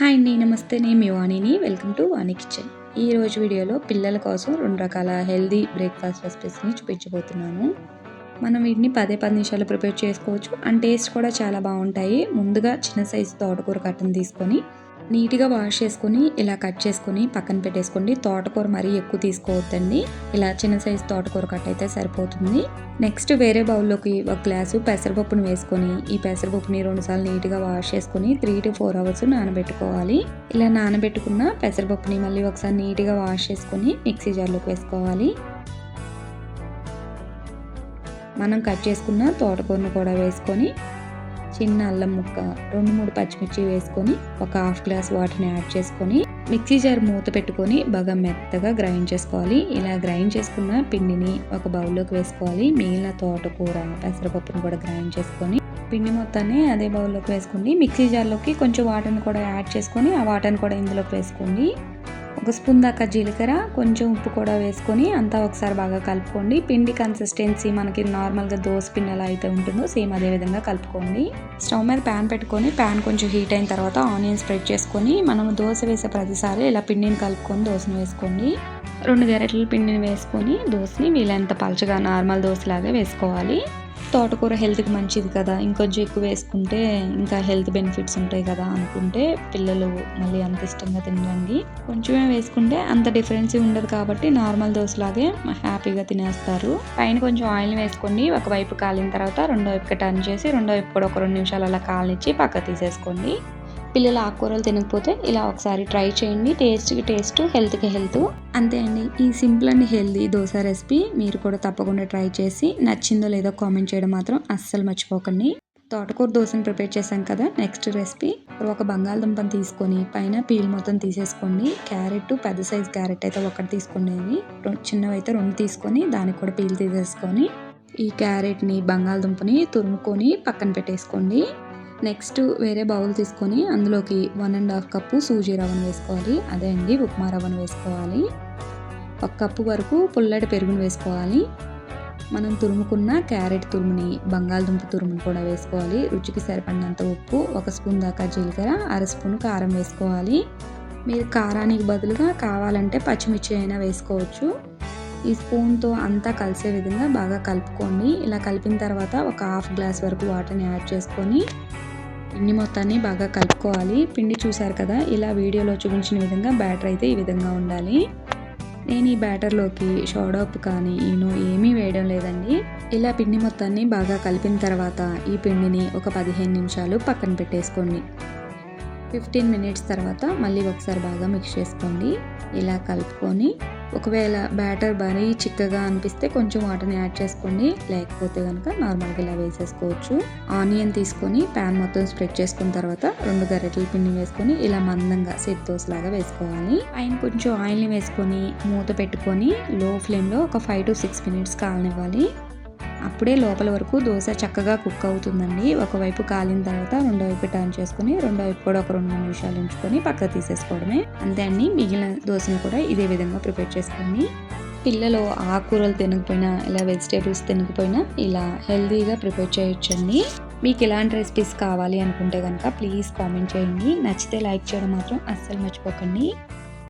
Hi అండి నమస్తే. నేను మీ వాణిని. Welcome to Vani kitchen. ఈ రోజు వీడియోలో పిల్లల కోసం రెండు రకాల హెల్దీ బ్రేక్ఫాస్ట్ రెసిపీస్ని చూపించబోతున్నాను. మనం వీటిని పదే పది నిమిషాలు ప్రిపేర్ చేసుకోవచ్చు. అండ్ టేస్ట్ కూడా చాలా బాగుంటాయి. ముందుగా చిన్న సైజు తోటకూర కట్టను తీసుకొని నీట్గా వాష్ చేసుకొని ఇలా కట్ చేసుకొని పక్కన పెట్టేసుకోండి. తోటకూర మరీ ఎక్కువ తీసుకోవద్దండి. ఇలా చిన్న సైజు తోటకూర కట్ అయితే సరిపోతుంది. నెక్స్ట్ వేరే బౌల్లోకి ఒక గ్లాసు పెసరపప్పును వేసుకొని ఈ పెసరపప్పుని రెండుసార్లు నీట్గా వాష్ చేసుకొని త్రీ టు ఫోర్ అవర్స్ నానబెట్టుకోవాలి. ఇలా నానబెట్టుకున్న పెసరపప్పుని మళ్ళీ ఒకసారి నీట్గా వాష్ చేసుకొని మిక్సీ జార్లోకి వేసుకోవాలి. మనం కట్ చేసుకున్న తోటకూరను కూడా వేసుకొని చిన్న అల్లం ముక్క రెండు మూడు పచ్చిమిర్చి వేసుకొని ఒక హాఫ్ గ్లాస్ వాటర్ని యాడ్ చేసుకొని మిక్సీ జార్ మూత పెట్టుకొని బాగా మెత్తగా గ్రైండ్ చేసుకోవాలి. ఇలా గ్రైండ్ చేసుకున్న పిండిని ఒక బౌల్లోకి వేసుకోవాలి. మిగిలిన తోటకూర పెసరపప్పును కూడా గ్రైండ్ చేసుకొని పిండి మొత్తాన్ని అదే బౌల్లోకి వేసుకోండి. మిక్సీ జార్లోకి కొంచెం వాటర్ని కూడా యాడ్ చేసుకొని ఆ వాటర్ని కూడా ఇందులోకి వేసుకోండి. ఒక స్పూన్ దాకా జీలకర్ర కొంచెం ఉప్పు కూడా వేసుకొని అంతా ఒకసారి బాగా కలుపుకోండి. పిండి కన్సిస్టెన్సీ మనకి నార్మల్గా దోశ పిండి ఎలా అయితే ఉంటుందో సేమ్ అదే విధంగా కలుపుకోండి. స్టవ్ మీద ప్యాన్ పెట్టుకొని ప్యాన్ కొంచెం హీట్ అయిన తర్వాత ఆనియన్ స్ప్రెడ్ చేసుకొని మనం దోశ వేసే ప్రతిసారి ఇలా పిండిని కలుపుకొని దోశను వేసుకోండి. రెండు గరెట్ల పిండిని వేసుకొని దోశని వీలైనంత పలచగా నార్మల్ దోశలాగా వేసుకోవాలి. తోటకూర హెల్త్కి మంచిది కదా. ఇంకొంచెం ఎక్కువ వేసుకుంటే ఇంకా హెల్త్ బెనిఫిట్స్ ఉంటాయి కదా అనుకుంటే పిల్లలు మళ్ళీ అంత ఇష్టంగా తినరండి. కొంచెమే వేసుకుంటే అంత డిఫరెన్స్ ఉండదు కాబట్టి నార్మల్ దోశలాగే హ్యాపీగా తినేస్తారు. పైన కొంచెం ఆయిల్ వేసుకోండి ఒకవైపు కాలిన తర్వాత రెండో వైపుకి టర్న్ చేసి రెండో వైపు కూడా ఒక రెండు నిమిషాలు అలా కాలనిచ్చి పక్క తీసేసుకోండి. పిల్లలు ఆకుకూరలు తినకపోతే ఇలా ఒకసారి ట్రై చేయండి. టేస్ట్కి టేస్ట్ హెల్త్కి హెల్త్. అంతే అండి. ఈ simple and healthy dosa recipe మీరు కూడా తప్పకుండా ట్రై చేసి నచ్చిందో లేదో కామెంట్ చేయడం మాత్రం అస్సలు మర్చిపోకండి. తోటకూర దోశను ప్రిపేర్ చేశాం కదా నెక్స్ట్ రెసిపీ. ఒక బంగాళదుంపను తీసుకొని పైన పీల్ మొత్తం తీసేసుకోండి. క్యారెట్ పెద్ద సైజ్ క్యారెట్ అయితే ఒకటి తీసుకునేవి చిన్నవి అయితే రెండు తీసుకొని దానికి కూడా పీల్ తీసేసుకొని ఈ క్యారెట్ని బంగాళదుంపని తురుముకొని పక్కన పెట్టేసుకోండి. నెక్స్ట్ వేరే బౌల్ తీసుకొని అందులోకి one and half cup sooji రవ్వను వేసుకోవాలి. అదే అండి ఉప్మా రవ్వను వేసుకోవాలి. ఒక కప్పు వరకు పుల్లటి పెరుగును వేసుకోవాలి. మనం తురుముకున్న క్యారెట్ తురుముని బంగాళదుంప తురుముని కూడా వేసుకోవాలి. రుచికి సరిపడినంత ఉప్పు ఒక స్పూన్ దాకా జీలకర్ర అర స్పూన్ కారం వేసుకోవాలి. మీరు కారానికి బదులుగా కావాలంటే పచ్చిమిర్చి అయినా వేసుకోవచ్చు. ఈ స్పూన్తో అంతా కలిసే విధంగా బాగా కలుపుకోండి. ఇలా కలిపిన తర్వాత ఒక హాఫ్ గ్లాస్ వరకు వాటర్ని యాడ్ చేసుకొని పిండి మొత్తాన్ని బాగా కలుపుకోవాలి. పిండి చూసారు కదా ఇలా వీడియోలో చూపించిన విధంగా బ్యాటర్ అయితే ఈ విధంగా ఉండాలి. నేను ఈ బ్యాటర్లోకి షోడోప్ కానీ ఈను ఏమీ వేయడం లేదండి. ఇలా పిండి మొత్తాన్ని బాగా కలిపిన తర్వాత ఈ పిండిని ఒక పదిహేను నిమిషాలు పక్కన పెట్టేసుకోండి. ఫిఫ్టీన్ మినిట్స్ తర్వాత మళ్ళీ ఒకసారి బాగా మిక్స్ చేసుకోండి. ఇలా కలుపుకొని ఒకవేళ బ్యాటర్ మరీ చిక్కగా అనిపిస్తే కొంచెం వాటర్ని యాడ్ చేసుకోండి లేకపోతే కనుక నార్మల్గా ఇలా వేసేసుకోవచ్చు. ఆనియన్ తీసుకొని ప్యాన్ మొత్తం స్ప్రెడ్ చేసుకున్న తర్వాత రెండు గరిటెల పిండి వేసుకొని ఇలా మందంగా సెట్ దోశ లాగా వేసుకోవాలి. పైన కొంచెం ఆయిల్ని వేసుకొని మూత పెట్టుకొని లో ఫ్లేమ్లో ఒక ఫైవ్ టు సిక్స్ మినిట్స్ కాలనివ్వాలి. అప్పుడే లోపల వరకు దోశ చక్కగా కుక్ అవుతుందండి. ఒకవైపు కాలిన తర్వాత రెండో వైపు టర్న్ చేసుకుని రెండో వైపు కూడా ఒక రెండు నిమిషాలు ఉంచుకొని పక్కకు తీసేసుకోవడమే. అంతే అండి. మిగిలిన దోశను కూడా ఇదే విధంగా ప్రిపేర్ చేసుకోండి. పిల్లలు ఆకుకూరలు తినకపోయినా ఇలా వెజిటేబుల్స్ తినకపోయినా ఇలా హెల్తీగా ప్రిపేర్ చేయొచ్చండి. మీకు ఎలాంటి రెసిపీస్ కావాలి అనుకుంటే కనుక ప్లీజ్ కామెంట్ చేయండి. నచ్చితే లైక్ చేయడం మాత్రం అస్సలు మర్చిపోకండి.